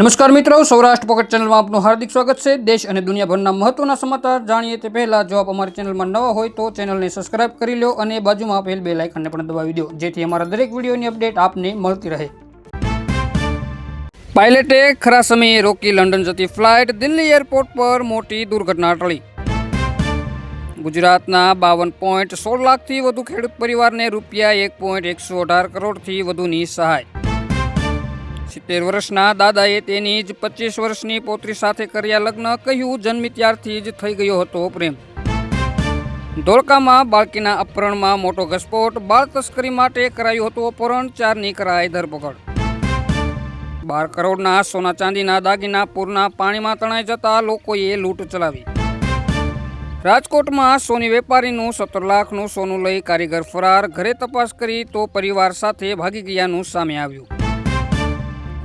નમસ્કાર મિત્રો, સૌરાષ્ટ્ર પોકેટ ચેનલમાં આપનું હાર્દિક સ્વાગત છે. દેશ અને દુનિયાભરના મહત્વના સમાચાર જાણીએ તે પહેલા, જો આપ અમારી ચેનલમાં નવા હોય તો ચેનલને સબસ્ક્રાઇબ કરી લો અને બાજુમાં આપેલ બે લાઇકનને પણ દબાવી દો, જેથી અમારા દરેક વિડીયોની અપડેટ આપને મળતી રહે. પાયલટે ખરા સમયે રોકી લંડન જતી ફ્લાઇટ દિલ્હી એરપોર્ટ પર મોટી દુર્ઘટના ટળી. ગુજરાતના બાવન પોઈન્ટ સોળ લાખથી વધુ ખેડૂત પરિવારને રૂપિયા એક પોઈન્ટ એકસો અઢાર કરોડથી વધુની સહાય. સિત્તેર વર્ષના દાદાએ તેની જ પચીસ વર્ષની પોત્રી સાથે કર્યા લગ્ન કહ્યું, જન્મી ત્યારથી જ થઈ ગયો હતો પ્રેમ. ધોળકામાં બાળકીના અપહરણમાં મોટો ઘસપોટ, બાળ તસ્કરી માટે કરાયું હતું અપહરણ, ચારની કરાઈ ધરપકડ. બાર કરોડના સોના ચાંદીના દાગીના પૂરના પાણીમાં તણાઈ જતા લોકોએ લૂંટ ચલાવી. રાજકોટમાં સોની વેપારીનું સત્તર લાખનું સોનું લઈ કારીગર ફરાર, ઘરે તપાસ કરી તો પરિવાર સાથે ભાગી ગયાનું સામે આવ્યું.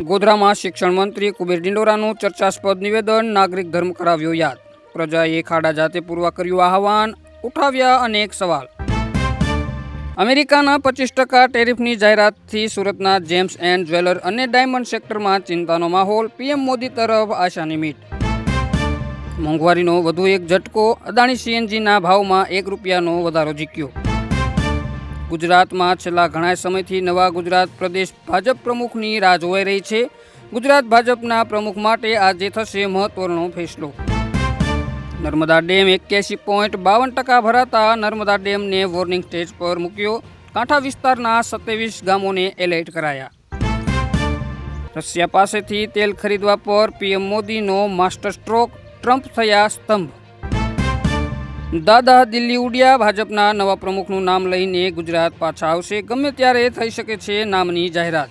ગોધરામાં શિક્ષણ મંત્રી કુબેર ડિંડોરાનું ચર્ચાસ્પદ નિવેદન, નાગરિક ધર્મ કરાવ્યો યાદ. પ્રજાએ ખાડા જાતે પૂરવા કર્યું આહવાન, ઉઠાવ્યા અનેક સવાલ. અમેરિકાના પચીસ ટકા ટેરિફની જાહેરાતથી સુરતના જેમ્સ એન્ડ જ્વેલર અને ડાયમંડ સેક્ટરમાં ચિંતાનો માહોલ, પીએમ મોદી તરફ આશાની મીટ. મોંઘવારીનો વધુ એક ઝટકો, અદાણી સીએનજીના ભાવમાં એક રૂપિયાનો વધારો જીક્યો ગુજરાતમાં છેલ્લા ઘણા સમયથી નવા ગુજરાત પ્રદેશ ભાજપ પ્રમુખની રાહ જોવાઈ રહી છે. ગુજરાત ભાજપના પ્રમુખ માટે આજે થશે મહત્વનો ફેસલો. નર્મદા ડેમ એક્યાસી પોઈન્ટ બાવન ટકા ભરાતા નર્મદા ડેમને વોર્નિંગ સ્ટેજ પર મૂક્યો. કાંઠા વિસ્તારના સત્યાવીસ ગામોને એલર્ટ કરાયા. રશિયા પાસેથી તેલ ખરીદવા પર પીએમ મોદીનો માસ્ટર સ્ટ્રોક, ટ્રમ્પ થયા સ્તંભ. દાદા દિલ્હી ઉડ્યા ભાજપના નવા પ્રમુખનું નામ લઈને ગુજરાત પાછા આવશે. ગમે ત્યારે થઈ શકે છે નામની જાહેરાત.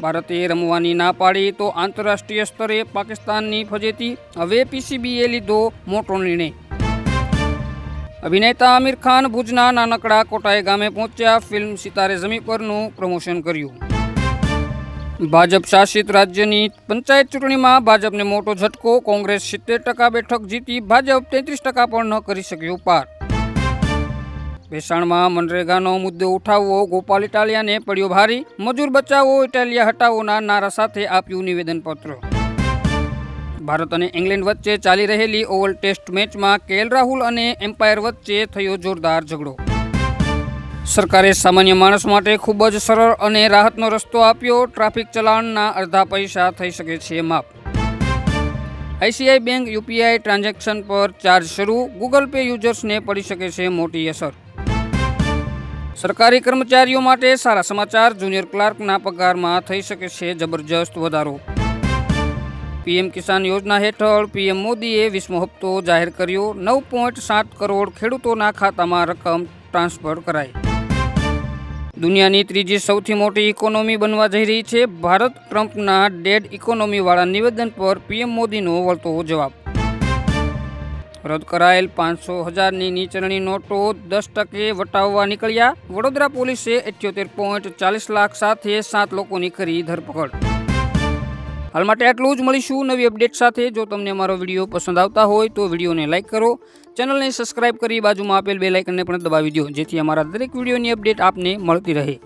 ભારતે રમવાની ના પાડી તો આંતરરાષ્ટ્રીય સ્તરે પાકિસ્તાનની ફજેતી. હવે પીસીબીએ લીધો મોટો નિર્ણય. અભિનેતા આમિર ખાન ભુજના નાનકડા કોટાઈ ગામે પહોંચ્યા. ફિલ્મ સિતારે જમી પરનું પ્રમોશન કર્યું. ભાજપ શાસિત રાજ્યની પંચાયત ચૂંટણીમાં ભાજપને મોટો ઝટકો, કોંગ્રેસ સિત્તેર ટકા બેઠક જીતી, ભાજપ તેત્રીસ ટકા પણ ન કરી શક્યું પાર. ભેસાણમાં મનરેગાનો મુદ્દો ઉઠાવવો, ગોપાલ ઇટાલિયાને પડ્યો ભારી. મજૂર બચાવો, ઇટાલિયા હટાવોના નારા સાથે આપ્યું નિવેદનપત્ર. ભારત અને ઇંગ્લેન્ડ વચ્ચે ચાલી રહેલી ઓવલ ટેસ્ટ મેચમાં કેએલ રાહુલ અને એમ્પાયર વચ્ચે થયો જોરદાર ઝઘડો. સરકારે સામાન્ય માણસ માટે ખૂબ જ સરળ અને રાહતનો રસ્તો આપ્યો. ટ્રાફિક ચલાણના અડધા પૈસા થઈ શકે છે, માફ. આઈસીઆઈ બેંક યુપીઆઈ ટ્રાન્ઝેક્શન પર ચાર્જ શરૂ. ગૂગલ પે યુઝર્સને પડી શકે છે મોટી અસર. સરકારી કર્મચારીઓ માટે સારા સમાચાર. જુનિયર ક્લાર્કના પગારમાં થઈ શકે છે જબરજસ્ત વધારો. પીએમ કિસાન યોજના હેઠળ પીએમ મોદીએ વીસમો હપ્તો જાહેર કર્યો. નવ પોઈન્ટ સાત કરોડ ખેડૂતોના ખાતામાં રકમ ટ્રાન્સફર કરાઈ. દુનિયાની ત્રીજી સૌથી મોટી ઇકોનોમી બનવા જઈ રહી છે. ભારત ટ્રમ્પના ડેડ ઇકોનોમીવાળા નિવેદન પર પીએમ મોદીનો વળતો જવાબ. રદ કરાયેલ પાંચસો હજારની નીચરણી નોટો દસ ટકે વટાવવા નીકળ્યા. વડોદરા પોલીસે અઠ્યોતેર પોઈન્ટ ચાલીસ લાખ સાથે સાત લોકોની કરી ધરપકડ. હાલ માટે આટલું જ. મળીશું નવી અપડેટ સાથે. જો તમને અમારો વીડિયો પસંદ આવતા હોય તો વિડીયોને લાઇક કરો. ચેનલને સબસ્ક્રાઇબ કરી બાજુમાં આપેલ બે લાઇકનને પણ દબાવી દો જેથી અમારા દરેક વિડીયોની અપડેટ આપને મળતી રહે.